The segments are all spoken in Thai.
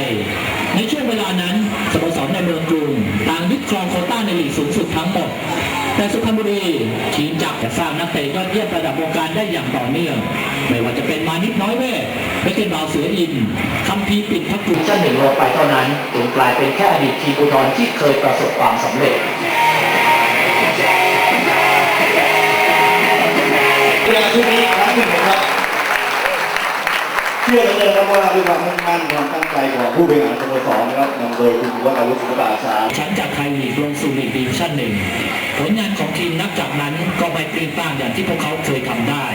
ย ในช่วงเวลานั้นสโมสรในเมืองกรุงต่างยึดครองโคต้าในลีกสูงสุดทั้งหมด แต่สุพรรณบุรีทีมจับจะสร้างนักเตะยอดเยี่ยมระดับวงการได้อย่างต่อเนื่อง ไม่ว่าจะเป็นมานิดน้อยเว่เบเกนบาวเสืออินคำพีปิดทักกุลชั้นหนึ่งลงไปเท่านั้นถึงกลายเป็นแค่อดีตทีมอุดรที่เคยประสบความสำเร็จ เชื่อเหลยนะครับว่าด้วยความมุ่งมั่นความตั้งใจของผู้บริหารสโมสรนะครับนำโดยคุณวัฒนาวุฒิศิลปะอาชาชั้นจากไทยลีกลงสู่ลีกดิวิชั่นหนึ่งผลงานของทีมนับจากนั้นก็ไม่เปลี่ยนแปลงอย่างที่พวกเขาเคยทำได้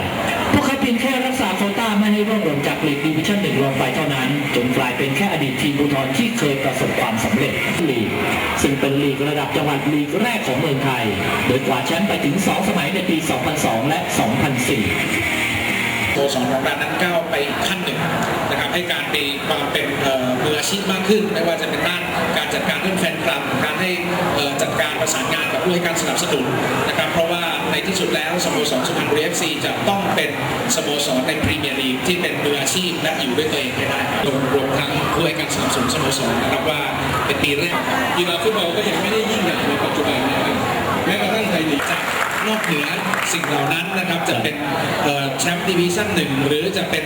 พวกเขาเพียงแค่รักษาโคต้าไม่ให้ร่วงหล่นจากลีกดิวิชั่นหนึ่งลงไปเท่านั้น จนกลายเป็นแค่อดีตทีมอุทรที่เคยประสบความสำเร็จลีก ซึ่งเป็นลีกระดับจังหวัดลีกแรกของเมืองไทย โดยกวาแชมป์ไปถึง 2 สมัยในปี 2002 และ 2004 สโมสรของเรานั้นก้าวไปขั้นหนึ่งนะครับให้การมีความเป็นมืออาชีพมากขึ้น ไม่ว่าจะเป็นด้านการจัดการเรื่องแฟนคลับ การให้จัดการประสานงานกับผู้ให้การสนับสนุนนะครับเพราะว่าในที่สุดแล้วสโมสรสุพรรณบุรีเอฟซีจะต้องเป็นสโมสรในพรีเมียร์ลีกที่เป็นมืออาชีพและอยู่ด้วยตัวเองให้ได้รวมรวมทั้งผู้ให้การสนับสนุนสโมสรนะครับว่าเป็นปีแรกกีฬาฟุตบอลก็ยังไม่ได้ยิ่งใหญ่ในปัจจุบันนะครับแม้กระทั่งไทยลีกจาก นอกเหนือสิ่งเหล่านั้นนะครับจะเป็นแชมป์ดิวิชั่นหนึ่งหรือจะเป็น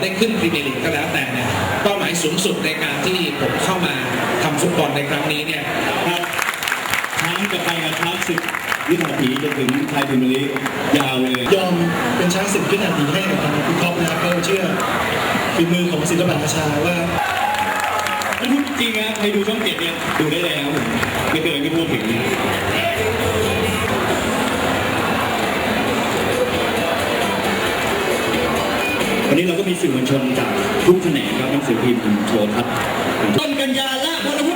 ได้ขึ้นพรีเมียร์ลีกก็แล้วแต่เนี่ยเป้าหมายสูงสุดในการที่ผมเข้ามาทำฟุตบอลในครั้งนี้เนี่ยครับช้งจะไปกับช้างศึกวินาทีจนถึงไทยพรีเมียร์ลีกยาวเลยยอมเป็นช้างสิบวินาทีให้กับทางคุณท็อปนะครับก็เชื่อฝีมือของศิลปะประชาว่าพูดจริงนะใครดูช่องเจ็ดเนี่ยดูได้เลยครับผมไม่เคยไม่พูดถึง วันนี้เราก็มีสื่อมวลชนจากทุกแขนงครับหนังสือพิมพ์โทรทัศน์ต้นกัญญาและวรวุ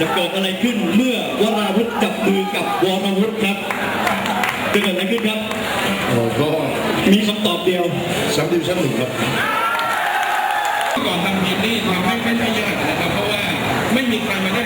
จะเกิดอะไรขึ้นเมื่อวราวุธจับมือกับวรวุฒิครับจะเกิดอะไรขึ้นครับก็มีคำตอบเดียวแชมป์ดิวิชั่นหนึ่งครับก่อนทำทีมนี่ทำให้ไม่ได้ยากนะครับ เพราะว่าไม่มีใครมาได้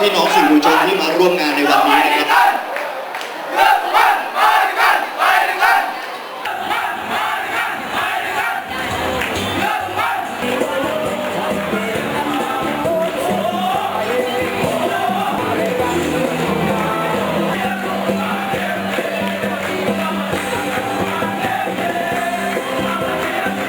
พี่น้องสื่อมวลชนที่มาร่วมงานใน